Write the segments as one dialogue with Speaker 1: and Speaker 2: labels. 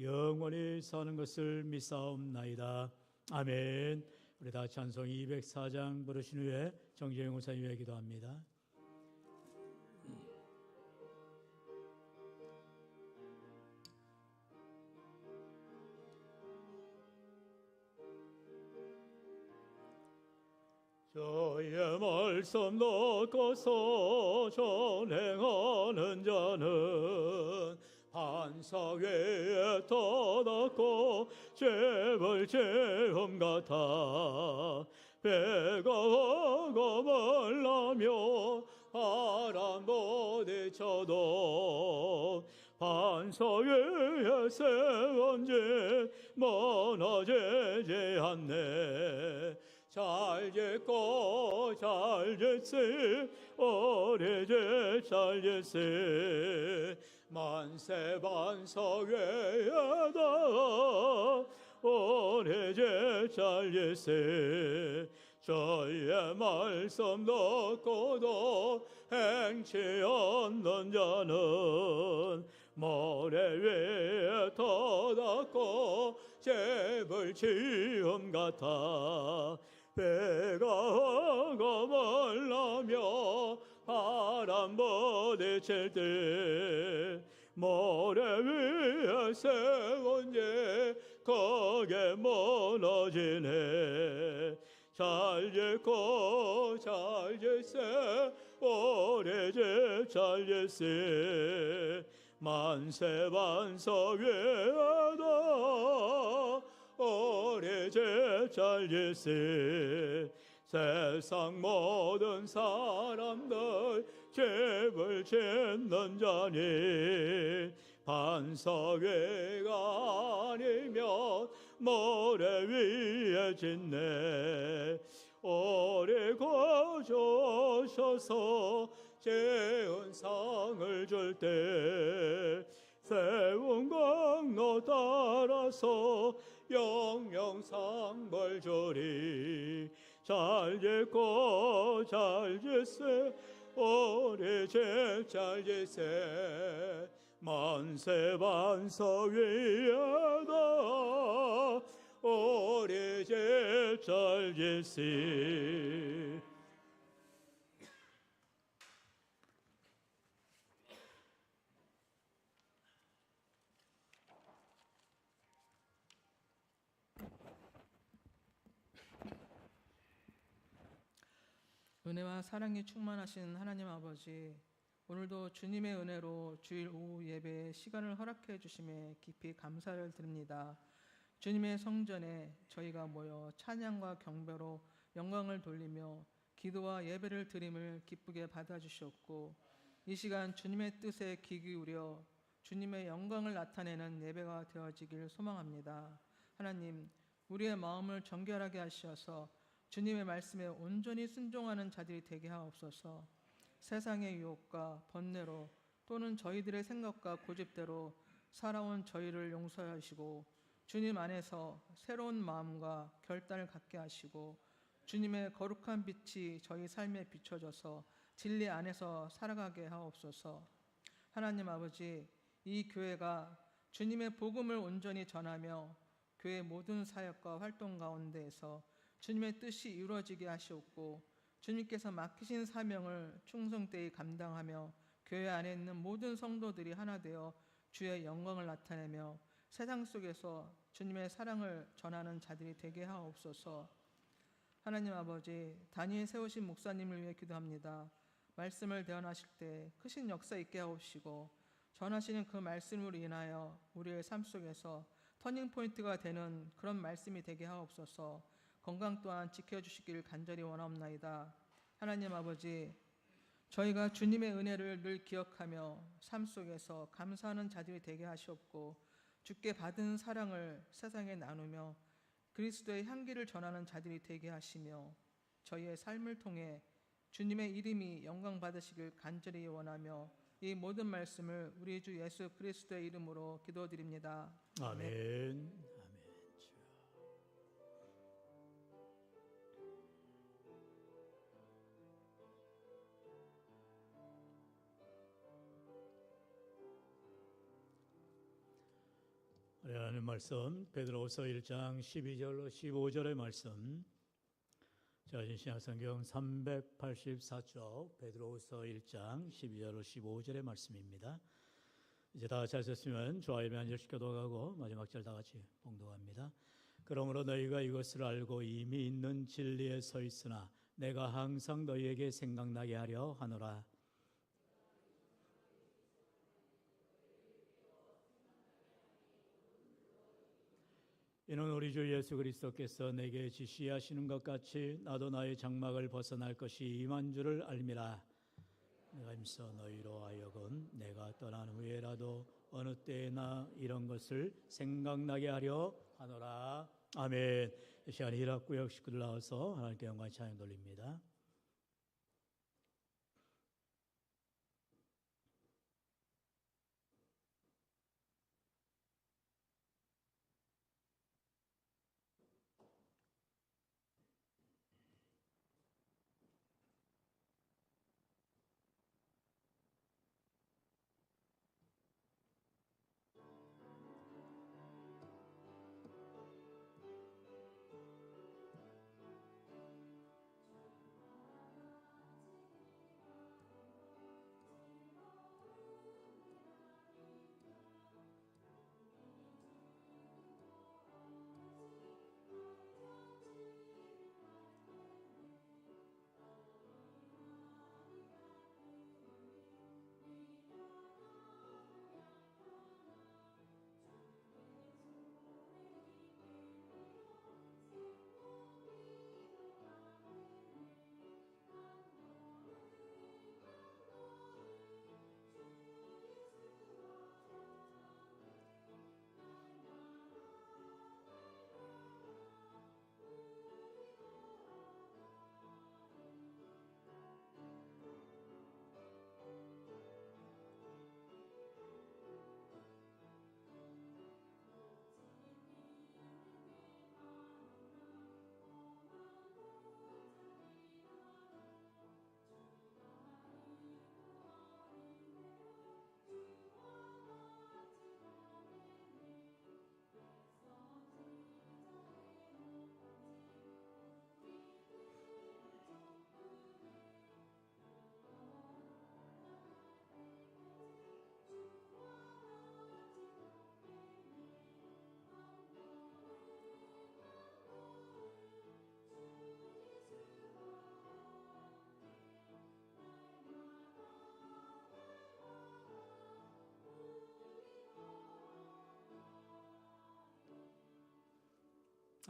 Speaker 1: 영원히 사는 것을 믿사옵나이다. 아멘. 우리 다 찬송 204장 부르신 후에 정재영 목사님 위해 기도합니다. 저의 말씀 넣고서 전행하는 자는 반사 위에 떠났고 재벌 체험 같아. 배가 하고 말라며 바람 부딪혀도 반사 위에 세운지 무너지지 않네. 잘 짓고 잘 짓세 오래제 잘 짓세 만세 반석에다 오래제 잘 짓세. 저의 말씀 듣고도 행치 않는 자는 모래 위에 터닫고 재벌 지음 같아. 배가 하고 말라며 바람 부딪힐 때 모래 위에 예 거기에 무너지네. 잘 짓고 잘 짓세. 오래제 잘 짓세. 만세 반석 위에다 오래제 잘 짓세 세상 모든 사람들 죄를 짓는 자니 반석 위가 아니면 모래 위에 짓네. 오래 거주셔서 재은 상을 줄 때 세운 강로 따라서 영영상벌 주리 잘 짓고 잘 짓세. 오래 제잘 짓세. 만세 반석 위에다. 오래 제잘 짓세
Speaker 2: 은혜와 사랑이 충만하신 하나님 아버지, 오늘도 주님의 은혜로 주일 오후 예배에 시간을 허락해 주심에 깊이 감사를 드립니다. 주님의 성전에 저희가 모여 찬양과 경배로 영광을 돌리며 기도와 예배를 드림을 기쁘게 받아주셨고 이 시간 주님의 뜻에 귀 기울여 주님의 영광을 나타내는 예배가 되어지길 소망합니다. 하나님, 우리의 마음을 정결하게 하셔서 주님의 말씀에 온전히 순종하는 자들이 되게 하옵소서. 세상의 유혹과 번뇌로 또는 저희들의 생각과 고집대로 살아온 저희를 용서하시고 주님 안에서 새로운 마음과 결단을 갖게 하시고 주님의 거룩한 빛이 저희 삶에 비춰져서 진리 안에서 살아가게 하옵소서. 하나님 아버지, 이 교회가 주님의 복음을 온전히 전하며 교회 모든 사역과 활동 가운데에서 주님의 뜻이 이루어지게 하시옵고 주님께서 맡기신 사명을 충성되이 감당하며 교회 안에 있는 모든 성도들이 하나 되어 주의 영광을 나타내며 세상 속에서 주님의 사랑을 전하는 자들이 되게 하옵소서. 하나님 아버지, 단위에 세우신 목사님을 위해 기도합니다. 말씀을 대언하실 때 크신 역사 있게 하옵시고 전하시는 그 말씀으로 인하여 우리의 삶 속에서 터닝 포인트가 되는 그런 말씀이 되게 하옵소서. 건강 또한 지켜주시기를 간절히 원하옵나이다. 하나님 아버지, 저희가 주님의 은혜를 늘 기억하며 삶 속에서 감사하는 자들이 되게 하시옵고 주께 받은 사랑을 세상에 나누며 그리스도의 향기를 전하는 자들이 되게 하시며 저희의 삶을 통해 주님의 이름이 영광 받으시길 간절히 원하며 이 모든 말씀을 우리 주 예수 그리스도의 이름으로 기도드립니다.
Speaker 1: 아멘. 아멘. 하는 말씀 베드로후서 1장 12절로 15절의 말씀. 자, 신약성경 384쪽 베드로후서 1장 12절로 15절의 말씀입니다. 이제 다 좋아요 한 절씩 교도가고 마지막 절 다 같이 봉독합니다. 그러므로 너희가 이것을 알고 이미 있는 진리에 서 있으나 내가 항상 너희에게 생각나게 하려 하노라. 이는 우리 주 예수 그리스도께서 내게 지시하시는 것 같이 나도 나의 장막을 벗어날 것이 임한 줄을 알미라. 내가 임서 너희로 하여금 내가 떠난 후에라도 어느 때나 이런 것을 생각나게 하려 하노라. 아멘. 이 시간 일합구역 식구들 나와서 하나님께 영광 찬양 돌립니다.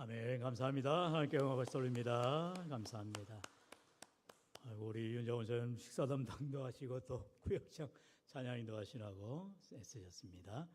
Speaker 1: 아멘. 감사합니다. 하나님께 영광을 돌립니다. 감사합니다. 우리 윤정원 선 식사 담당도 하시고 또 구역장 찬양인도 하시라고 애쓰셨습니다.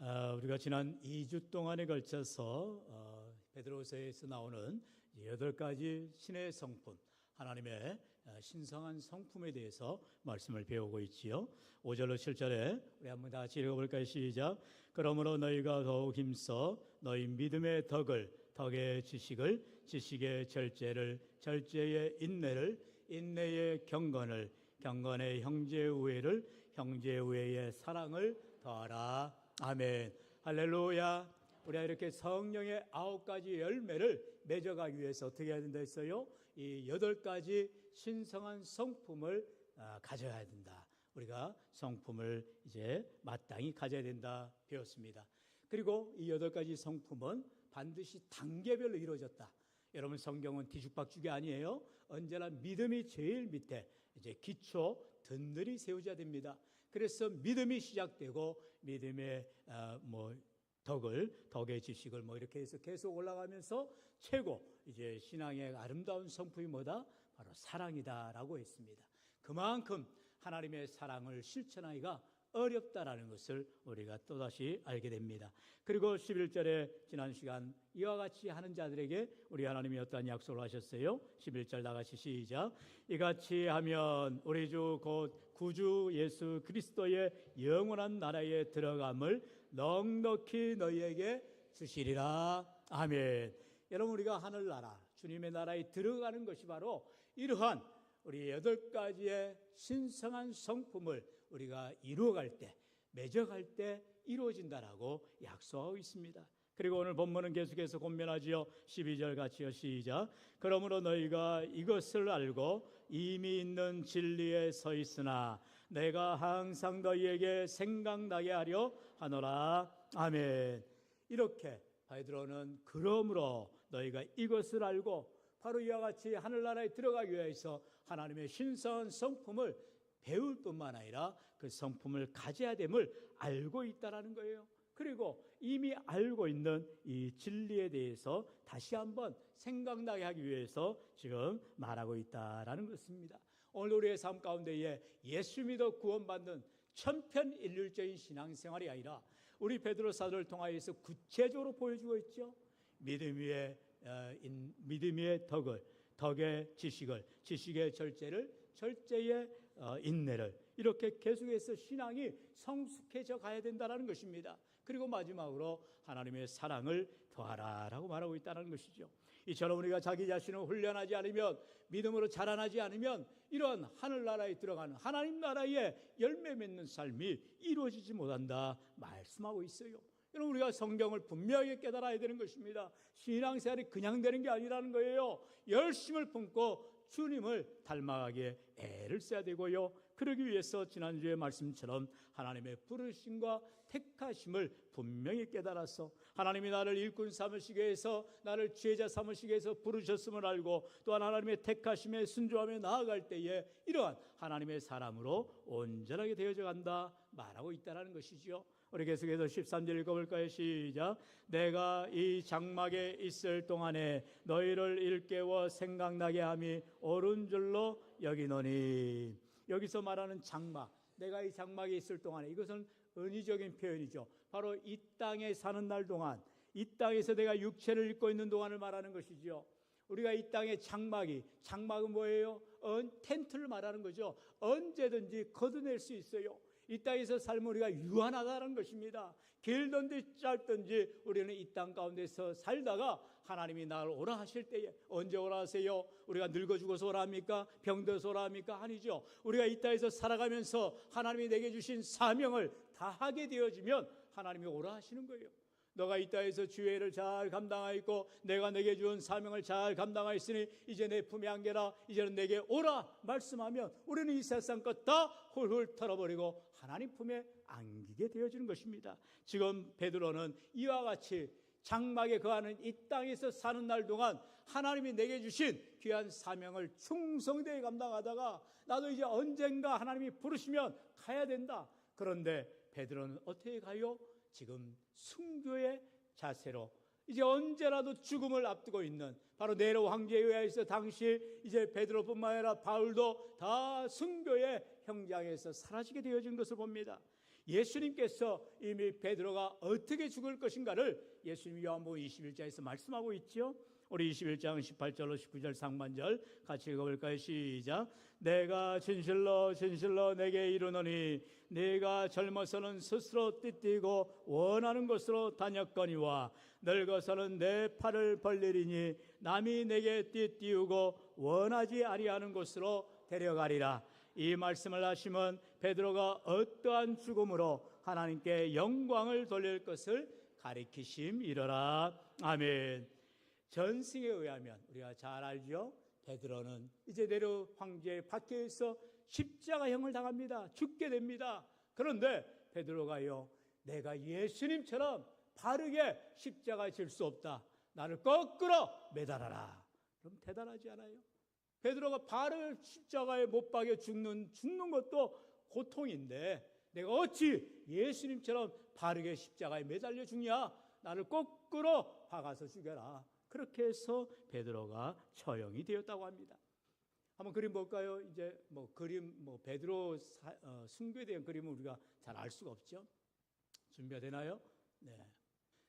Speaker 1: 아, 우리가 지난 2주 동안에 걸쳐서 어, 베드로서에서 나오는 여덟 가지 신의 성품, 하나님의 어, 신성한 성품에 대해서 말씀을 배우고 있지요. 5절로 7절에 우리 한번 다 같이 읽어볼까요? 시작. 그러므로 너희가 더욱 힘써 너희 믿음의 덕을 덕의 지식을 지식의 절제를 절제의 인내를 인내의 경건을 경건의 형제 우애를 형제 우애의 사랑을 더하라. 아멘. 할렐루야. 우리가 이렇게 성령의 아홉 가지 열매를 맺어가기 위해서 어떻게 해야 된다 했어요? 이 여덟 가지 신성한 성품을 아, 가져야 된다. 우리가 성품을 이제 마땅히 가져야 된다 배웠습니다. 그리고 이 여덟 가지 성품은 반드시 단계별로 이루어졌다. 여러분 성경은 뒤죽박죽이 아니에요. 언제나 믿음이 제일 밑에 이제 기초 든든히 세워져야 됩니다. 그래서 믿음이 시작되고 믿음의 어, 뭐 덕을 덕의 지식을 뭐 이렇게 해서 계속 올라가면서 최고 이제 신앙의 아름다운 성품이 뭐다? 바로 사랑이다라고 했습니다. 그만큼 하나님의 사랑을 실천하기가 어렵다라는 것을 우리가 또다시 알게 됩니다. 그리고 11절에 지난 시간 이와 같이 하는 자들에게 우리 하나님이 어떠한 약속을 하셨어요? 11절 나같이 시작. 이같이 하면 우리 주 곧 구주 예수 그리스도의 영원한 나라에 들어감을 넉넉히 너희에게 주시리라. 아멘. 여러분 우리가 하늘나라 주님의 나라에 들어가는 것이 바로 이러한 우리 여덟 가지의 신성한 성품을 우리가 이루어갈 때, 맺어갈 때 이루어진다라고 약속하고 있습니다. 그리고 오늘 본문은 계속해서 권면하지요. 12절 같이요. 시작. 그러므로 너희가 이것을 알고 이미 있는 진리에 서 있으나 내가 항상 너희에게 생각나게 하려 하노라. 아멘. 이렇게 베드로는 그러므로 너희가 이것을 알고 바로 이와 같이 하늘나라에 들어가기 위해서 하나님의 신성한 성품을 배울 뿐만 아니라 그 성품을 가져야 됨을 알고 있다라는 거예요. 그리고 이미 알고 있는 이 진리에 대해서 다시 한번 생각나게 하기 위해서 지금 말하고 있다라는 것입니다. 오늘 우리의 삶 가운데에 예수 믿어 구원받는 천편일률적인 신앙생활이 아니라 우리 베드로 사도를 통하여서 구체적으로 보여주고 있죠. 믿음 위에 어, 인- 믿음 위의 덕을, 덕의 지식을, 지식의 절제를, 절제의 어, 인내를 이렇게 계속해서 신앙이 성숙해져 가야 된다는 것입니다. 그리고 마지막으로 하나님의 사랑을 더하라라고 말하고 있다는 것이죠. 이처럼 우리가 자기 자신을 훈련하지 않으면 믿음으로 자라나지 않으면 이런 하늘나라에 들어가는 하나님 나라의 열매 맺는 삶이 이루어지지 못한다 말씀하고 있어요. 여러분 우리가 성경을 분명하게 깨달아야 되는 것입니다. 신앙생활이 그냥 되는 게 아니라는 거예요. 열심을 품고 주님을 닮아가게 애를 써야 되고요. 그러기 위해서 지난주의 말씀처럼 하나님의 부르심과 택하심을 분명히 깨달아서 하나님이 나를 일꾼 삼으시게 해서 나를 지혜자 삼으시게 해서 부르셨음을 알고 또한 하나님의 택하심에 순종하며 나아갈 때에 이러한 하나님의 사람으로 온전하게 되어져 간다 말하고 있다는 것이죠. 우리 계속해서 13절 읽어볼까요? 시작. 내가 이 장막에 있을 동안에 너희를 일깨워 생각나게 함이 옳은 줄로 여기노니. 여기서 말하는 장막. 내가 이 장막에 있을 동안에 이것은 은의적인 표현이죠. 바로 이 땅에 사는 날 동안, 이 땅에서 내가 육체를 입고 있는 동안을 말하는 것이죠. 우리가 이 땅의 장막이, 장막은 뭐예요? 언, 텐트를 말하는 거죠. 언제든지 걷어낼 수 있어요. 이 땅에서 삶은 우리가 유한하다는 것입니다. 길든지 짧든지 우리는 이 땅 가운데서 살다가 하나님이 나를 오라 하실 때에 언제 오라 하세요? 우리가 늙어 죽어서 오라 합니까? 병들어서 오라 합니까? 아니죠. 우리가 이 땅에서 살아가면서 하나님이 내게 주신 사명을 다하게 되어지면 하나님이 오라 하시는 거예요. 너가 이 땅에서 주의를 잘 감당하였고 내가 내게 준 사명을 잘 감당하였으니 이제 내 품에 안겨라 이제는 내게 오라 말씀하면 우리는 이 세상 것 다 훌훌 털어버리고 하나님 품에 안기게 되어지는 것입니다. 지금 베드로는 이와 같이 장막에 거하는 이 땅에서 사는 날 동안 하나님이 내게 주신 귀한 사명을 충성되게 감당하다가 나도 이제 언젠가 하나님이 부르시면 가야 된다. 그런데 베드로는 어떻게 가요? 지금 순교의 자세로 이제 언제라도 죽음을 앞두고 있는 바로 네로 황제에 의해서 당시 이제 베드로뿐만 아니라 바울도 다 순교의 형장에서 사라지게 되어진 것을 봅니다. 예수님께서 이미 베드로가 어떻게 죽을 것인가를 예수님이 요한복음 21장에서 말씀하고 있죠. 우리 21장 18절로 19절 상반절 같이 읽어볼까요? 시작. 내가 진실로 진실로 내게 이르노니 네가 젊어서는 스스로 띠띠고 원하는 곳으로 다녔거니와 늙어서는 내 팔을 벌리리니 남이 내게 띠띠우고 원하지 아니하는 곳으로 데려가리라. 이 말씀을 하시면 베드로가 어떠한 죽음으로 하나님께 영광을 돌릴 것을 가리키심 이러라. 아멘. 전승에 의하면 우리가 잘 알죠. 베드로는 이제 내려 황제 밖에서 십자가형을 당합니다. 죽게 됩니다. 그런데 베드로가요, 내가 예수님처럼 바르게 십자가에 질 수 없다. 나를 거꾸로 매달아라. 그럼 대단하지 않아요? 베드로가 바로 십자가에 못 박여 죽는 죽는 것도 고통인데 내가 어찌 예수님처럼 바르게 십자가에 매달려 죽냐? 나를 거꾸로 박아서 죽여라. 그렇게 해서 베드로가 처형이 되었다고 합니다. 한번 그림 볼까요? 이제 뭐 그림 뭐 베드로 사, 어, 대한 그림은 우리가 잘 알 수가 없죠. 준비가 되나요? 네.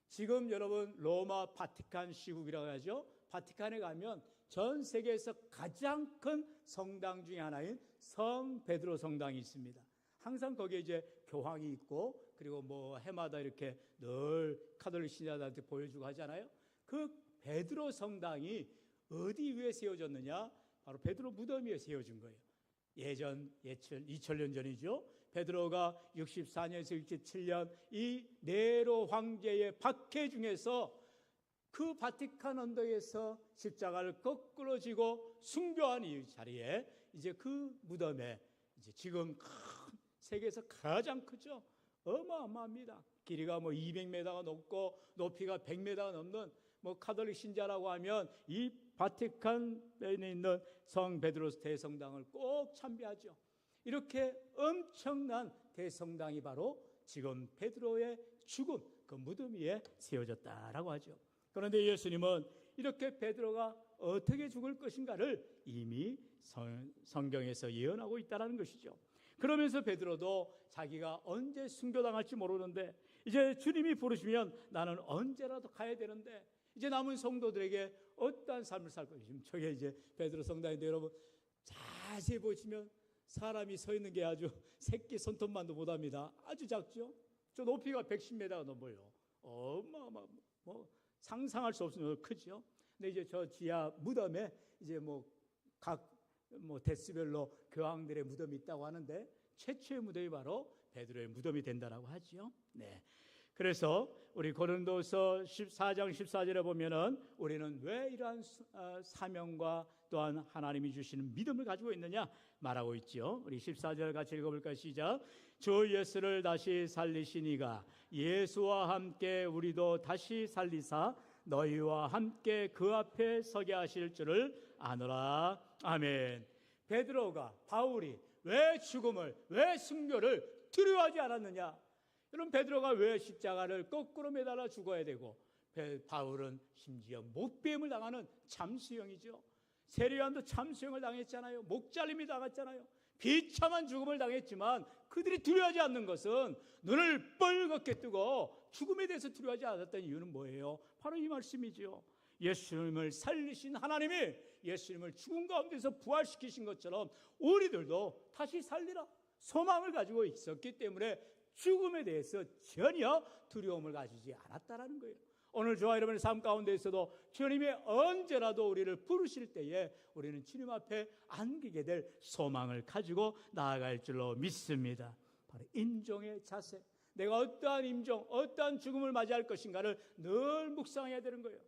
Speaker 1: 지금 여러분 로마 바티칸 시국이라고 하죠. 바티칸에 가면 전 세계에서 가장 큰 성당 중에 하나인 성 베드로 성당이 있습니다. 항상 거기에 이제 교황이 있고 그리고 뭐 해마다 이렇게 늘 카톨릭 신자들한테 보여주고 하잖아요. 그 베드로 성당이 어디 위에 세워졌느냐? 바로 베드로 무덤 위에 세워진 거예요. 예전 예천 2000년 전이죠. 베드로가 64년에서 67년 이 네로 황제의 박해 중에서 그 바티칸 언덕에서 십자가를 거꾸로 지고 순교한 이 자리에 이제 그 무덤에 이제 지금 큰 세계에서 가장 크죠. 어마어마합니다. 길이가 뭐 200m가 넘고 높이가 100m가 넘는 뭐 카톨릭 신자라고 하면 이 바티칸에 있는 성 베드로스 대성당을 꼭 참배하죠. 이렇게 엄청난 대성당이 바로 지금 베드로의 죽음 그 무덤 위에 세워졌다라고 하죠. 그런데 예수님은 이렇게 베드로가 어떻게 죽을 것인가를 이미 성, 성경에서 예언하고 있다라는 것이죠. 그러면서 베드로도 자기가 언제 순교당할지 모르는데 이제 주님이 부르시면 나는 언제라도 가야 되는데 이제 남은 성도들에게 어떠한 삶을 살 것인지 저게 이제 베드로 성당인데 여러분 자세히 보시면 사람이 서 있는 게 아주 새끼 손톱만도 못합니다. 아주 작죠. 저 높이가 110m가 넘어요. 어마어마 뭐 상상할 수 정도로 크죠. 근데 이제 저 지하 무덤에 이제 뭐각 뭐 데스별로 교황들의 무덤이 있다고 하는데 최초의 무덤이 바로 베드로의 무덤이 된다라고 하지요. 네. 그래서 우리 고린도서 14장 14절에 보면은 우리는 왜 이러한 수- 어, 사명과 또한 하나님이 주시는 믿음을 가지고 있느냐 말하고 있지요. 우리 14절 같이 읽어볼까요? 시작. 주 예수를 다시 살리시니가 예수와 함께 우리도 다시 살리사 너희와 함께 그 앞에 서게 하실 줄을 아노라. 아멘. 베드로가 바울이 왜 죽음을 왜 순교를 두려워하지 않았느냐? 여러분 베드로가 왜 십자가를 거꾸로 매달아 죽어야 되고 베- 바울은 심지어 목뱀을 당하는 참수형이죠. 세리안도 참수형을 당했잖아요. 목잘림이 당했잖아요. 비참한 죽음을 당했지만 그들이 두려워하지 않는 것은 눈을 뻘겋게 뜨고 죽음에 대해서 두려워하지 않았던 이유는 뭐예요? 바로 이 말씀이지요. 예수님을 살리신 하나님이 예수님을 죽음 가운데서 부활시키신 것처럼 우리들도 다시 살리라 소망을 가지고 있었기 때문에 죽음에 대해서 전혀 두려움을 가지지 않았다라는 거예요. 오늘 저와 여러분의 삶 가운데에서도 주님이 언제라도 우리를 부르실 때에 우리는 주님 앞에 안기게 될 소망을 가지고 나아갈 줄로 믿습니다. 바로 인종의 자세. 내가 어떠한 임종, 어떠한 죽음을 맞이할 것인가를 늘 묵상해야 되는 거예요.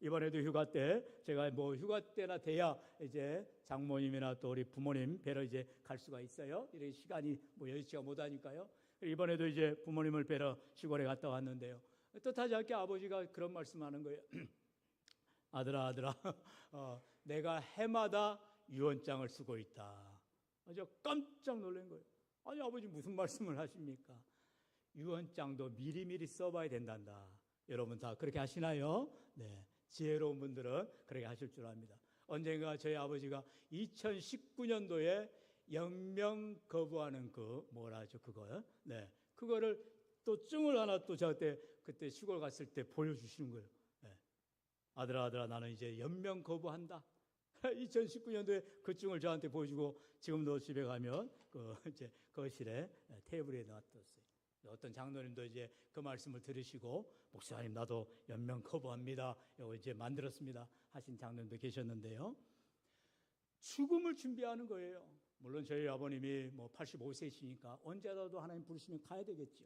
Speaker 1: 이번에도 휴가 때 제가 뭐 휴가 때나 돼야 이제 장모님이나 또 우리 부모님 뵈러 이제 갈 수가 있어요. 이런 시간이 뭐 여의치가 못하니까요. 이번에도 이제 부모님을 뵈러 시골에 갔다 왔는데요. 뜻하지 않게 아버지가 그런 말씀하는 거예요. 아들아 아들아, 어, 내가 해마다 유언장을 쓰고 있다. 아주 깜짝 놀란 거예요. 아니 아버지 무슨 말씀을 하십니까? 유언장도 미리미리 써봐야 된단다. 여러분 다 그렇게 하시나요? 네. 지혜로운 분들은 그렇게 하실 줄 압니다. 언젠가 저희 아버지가 2019년도에 영명 거부하는 그 뭐라 하죠 그거 네 그거를 또 증을 하나 또 저한테 그때 시골 갔을 때 보여주시는 거예요. 네. 아들아 아들아 나는 이제 연명 거부한다. 2019년도에 그 증을 저한테 보여주고 지금도 집에 가면 그 이제 거실에 테이블에 놔뒀어요. 어떤 장로님도 이제 그 말씀을 들으시고 목사님 나도 연명 거부합니다. 이거 이제 만들었습니다. 하신 장로님도 계셨는데요. 죽음을 준비하는 거예요. 물론 저희 아버님이 뭐 85세이시니까 언제라도 하나님 부르시면 가야 되겠죠.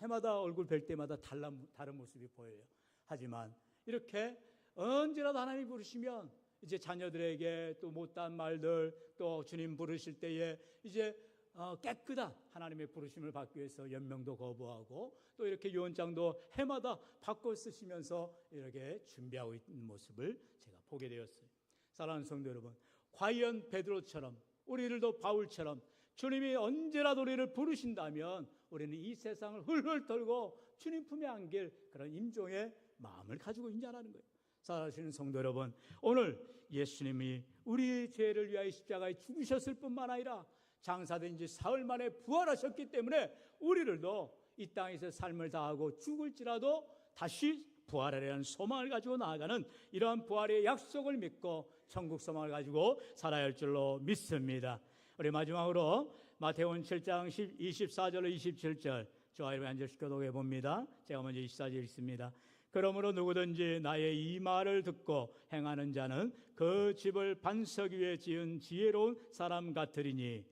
Speaker 1: 해마다 얼굴 뵐 때마다 달라, 다른 모습이 보여요. 하지만 이렇게 언제라도 하나님 부르시면 이제 자녀들에게 또 못한 말들 또 주님 부르실 때에 이제 어, 깨끗한 하나님의 부르심을 받기 위해서 연명도 거부하고 또 이렇게 유언장도 해마다 바꿔 쓰시면서 이렇게 준비하고 있는 모습을 제가 보게 되었어요. 사랑하는 성도 여러분, 과연 베드로처럼 우리들도 바울처럼 주님이 언제라도 우리를 부르신다면 우리는 이 세상을 훌훌 털고 주님 품에 안길 그런 임종의 마음을 가지고 있냐라는 거예요. 사랑하시는 성도 여러분, 오늘 예수님이 우리의 죄를 위하여 십자가에 죽으셨을 뿐만 아니라 장사된 지 사흘 만에 부활하셨기 때문에 우리들도 이 땅에서 삶을 다하고 죽을지라도 다시 부활하려는 소망을 가지고 나아가는 이러한 부활의 약속을 믿고 천국 소망을 가지고 살아야 할 줄로 믿습니다. 우리 마지막으로 마태원 7장 24절로 27절 저와 여러분 앉으시켜 도해 봅니다. 제가 먼저 24절 읽습니다. 그러므로 누구든지 나의 이 말을 듣고 행하는 자는 그 집을 반석 위에 지은 지혜로운 사람 같으리니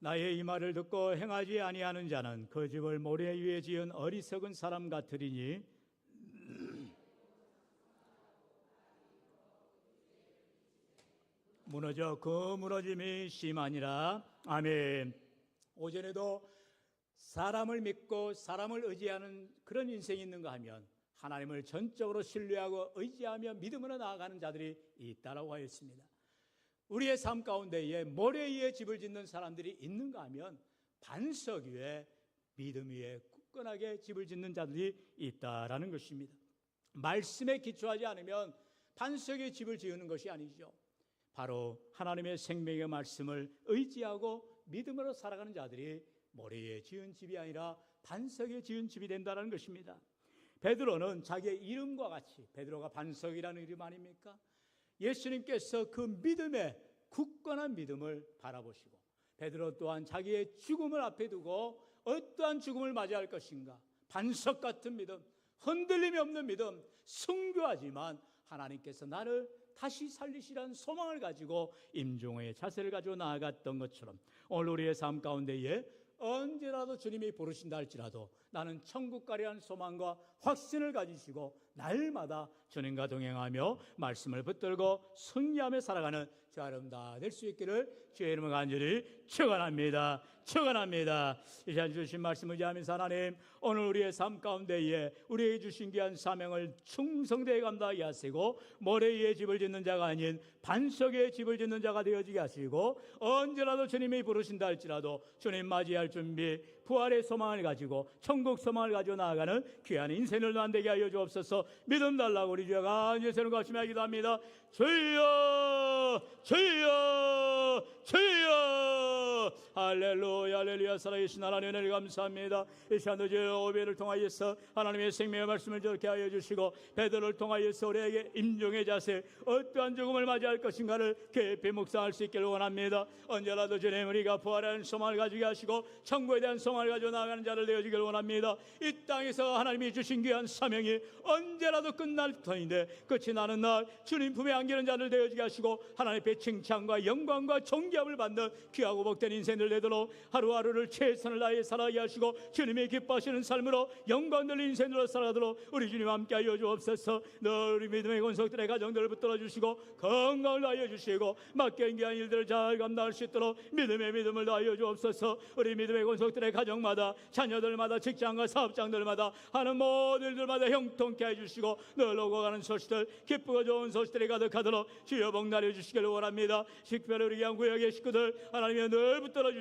Speaker 1: 나의 이 말을 듣고 행하지 아니하는 자는 그 집을 모래 위에 지은 어리석은 사람 같으리니. 무너져 그 무너짐이 심하니라. 아멘. 오전에도 사람을 믿고 사람을 의지하는 그런 인생이 있는가 하면 하나님을 전적으로 신뢰하고 의지하며 믿음으로 나아가는 자들이 있다라고 하였습니다. 우리의 삶 가운데에 모래 위에 집을 짓는 사람들이 있는가 하면 반석 위에 믿음 위에 굳건하게 집을 짓는 자들이 있다라는 것입니다. 말씀에 기초하지 않으면 반석에 집을 지으는 것이 아니죠. 바로 하나님의 생명의 말씀을 의지하고 믿음으로 살아가는 자들이 모래에 지은 집이 아니라 반석에 지은 집이 된다는 것입니다. 베드로는 자기의 이름과 같이 베드로가 반석이라는 이름 아닙니까? 예수님께서 그 믿음의 굳건한 믿음을 바라보시고 베드로 또한 자기의 죽음을 앞에 두고 어떠한 죽음을 맞이할 것인가? 반석 같은 믿음, 흔들림이 없는 믿음, 순교하지만 하나님께서 나를 다시 살리시라는 소망을 가지고 임종의 자세를 가지고 나아갔던 것처럼 오늘 우리의 삶 가운데에 언제라도 주님이 부르신다 할지라도 나는 천국 가리한 소망과 확신을 가지시고 날마다 주님과 동행하며 말씀을 붙들고 승리하며 살아가는 저 아름다 될 수 있기를 주의 이름을 간절히 축원합니다. 축원합니다. 이 시간 주신 말씀 의지하면서 하나님 오늘 우리의 삶 가운데에 우리에게 주신 귀한 사명을 충성되게 감당하게 하시고 모래 위에 집을 짓는 자가 아닌 반석에 집을 짓는 자가 되어지게 하시고 언제라도 주님이 부르신다 할지라도 주님 맞이할 준비 부활의 소망을 가지고 천국 소망을 가지고 나아가는 귀한 인생을 만들게 하여 주옵소서 믿음 달라고 우리 주여 간절히 세는 것이며 기도합니다 주여 주여 주여 할렐루야 할렐루야. 살아계신 하나님 은혜를 감사합니다. 이 시간도 주여 오배를 통하여서 하나님의 생명의 말씀을 저렇게 하여 주시고 베드로를 통하여서 우리에게 임종의 자세 어떠한 죽음을 맞이할 것인가를 깊이 묵상할 수 있기를 원합니다. 언제라도 주님 우리가 부활하는 소망을 가지게 하시고 천국에 대한 소망을 가지고 나아가는 자를 되어주기를 원합니다. 이 땅에서 하나님이 주신 귀한 사명이 언제라도 끝날 터인데 끝이 나는 날 주님 품에 안기는 자를 되어주게 하시고 하나님의 칭찬과 영광과 존귀함을 받는 귀하고 복된 인생을 되도록 하루하루를 최선을 다해 살아가게 하시고 주님이 기뻐하시는 삶으로 영광 들린 인생으로 살아가도록 우리 주님 함께 하여 주옵소서. 늘 우리 믿음의 권속들의 가정들을 붙들어 주시고 건강을 다하여 주시고 맡겨 인기한 일들을 잘 감당할 수 있도록 믿음의 믿음을 다하여 주옵소서. 우리 믿음의 권속들의 가정마다 자녀들마다 직장과 사업장들마다 하는 모든 일들마다 형통케 해주시고 늘 오고 가는 소식들 기쁘고 좋은 소식들이 가득하도록 주여 복 날려 주시기를 원합니다. 식별의 우리 양 구역의 식구들 하나님의 늘 붙들어 주시고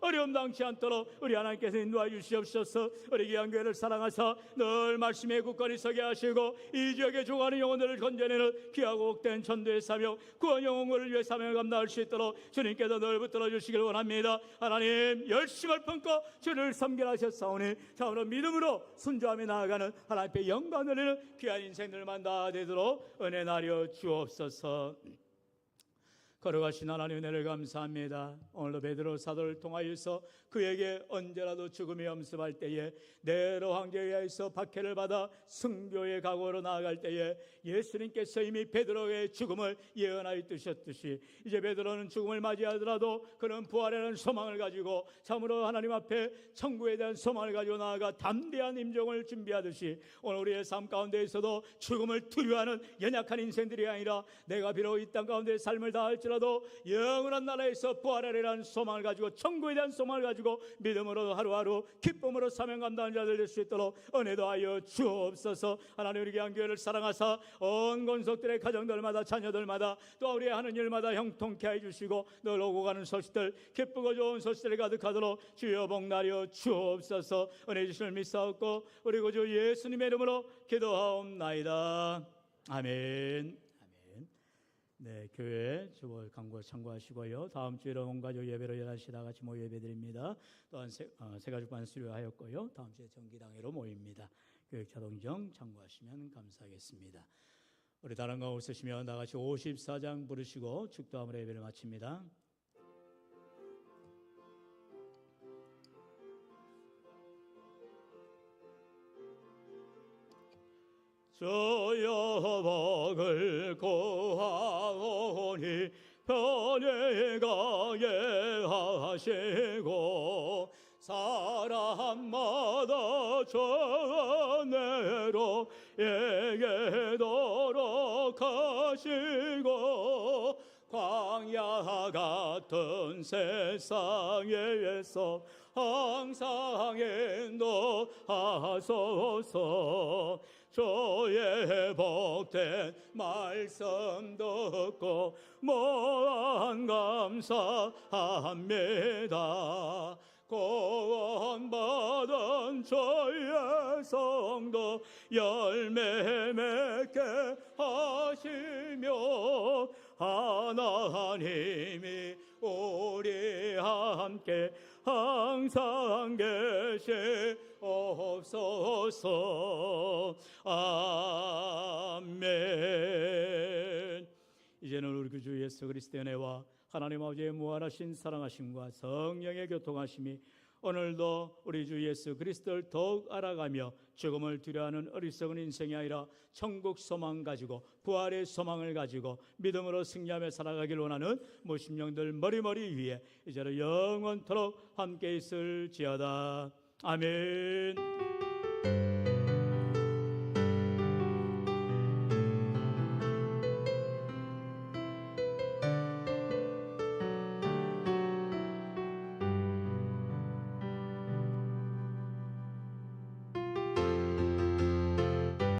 Speaker 1: 어려움 당치 않도록 우리 하나님께서 인도하여 주시옵소서. 우리 귀한 교회를 사랑하사 늘 말씀에 굳건히 서게 하시고 이 지역에 조가는 영혼들을 건져내는 귀하고 복된 전도의 사명 구원 영혼을 위해 사명을 감당할 수 있도록 주님께서 늘 붙들어 주시길 원합니다. 하나님 열심을 품고 주를 섬기라 하셨사오니 참으로 믿음으로 순조하며 나아가는 하나님의 영광을 누리는 귀한 인생들만 다 되도록 은혜 나려 주옵소서 걸어가신 하나님 은혜를 감사합니다. 오늘도 베드로 사도를 통하여서 그에게 언제라도 죽음이 엄습할 때에 네로 황제에 의해서 박해를 받아 승교의 각오로 나아갈 때에 예수님께서 이미 베드로의 죽음을 예언하여 두셨듯이 이제 베드로는 죽음을 맞이하더라도 그는 부활하는 소망을 가지고 참으로 하나님 앞에 천국에 대한 소망을 가지고 나아가 담대한 임종을 준비하듯이 오늘 우리의 삶 가운데에서도 죽음을 두려워하는 연약한 인생들이 아니라 내가 비록 이 땅 가운데 삶을 다할지라도 영원한 나라에서 부활하리라는 소망을 가지고 천국에 대한 소망을 가지고 믿음으로 하루하루 기쁨으로 사명 감당하는 자들 될 수 있도록 은혜도 하여 주옵소서. 하나님 우리 귀한 교회를 사랑하사 온 권속들의 가정들마다 자녀들마다 또 우리 하는 일마다 형통케 해주시고 늘 오고 가는 소식들 기쁘고 좋은 소식들이 가득하도록 주여 복나려 주옵소서. 은혜 주시를 믿사옵고 우리 구주 예수님의 이름으로 기도하옵나이다. 아멘 네 교회 주보 광고 참고하시고요 다음 주에 온 가족 예배로 11시 다 같이 모여 예배드립니다 또한 세, 어, 세 가족 반 수료하였고요 다음 주에 정기당회로 모입니다 교육 자동정 참고하시면 감사하겠습니다. 우리 다른 거 없으시면 다 같이 54장 부르시고 축도함으로 예배를 마칩니다. 주여 복을 고하오니 변해가게 하시고 사람마다 전내로 예게도록 하시고 광야 같은 세상에서 항상 인도하소서 주의 복된 말씀 듣고 무한 감사합니다. 구원받은 저의 성도 열매 맺게 하시며 하나님이 우리 함께 항상 계시옵소서. 아멘. 이제는 우리 구주 예수 그리스도의 은혜와 하나님 아버지의 무한하신 사랑하심과 성령의 교통하심이 오늘도 우리 주 예수 그리스도를 더욱 알아가며 죽음을 두려워하는 어리석은 인생이 아니라 천국 소망 가지고 부활의 소망을 가지고 믿음으로 승리하며 살아가길 원하는 무심령들 머리머리 위에 이제는 영원토록 함께 있을지어다. 아멘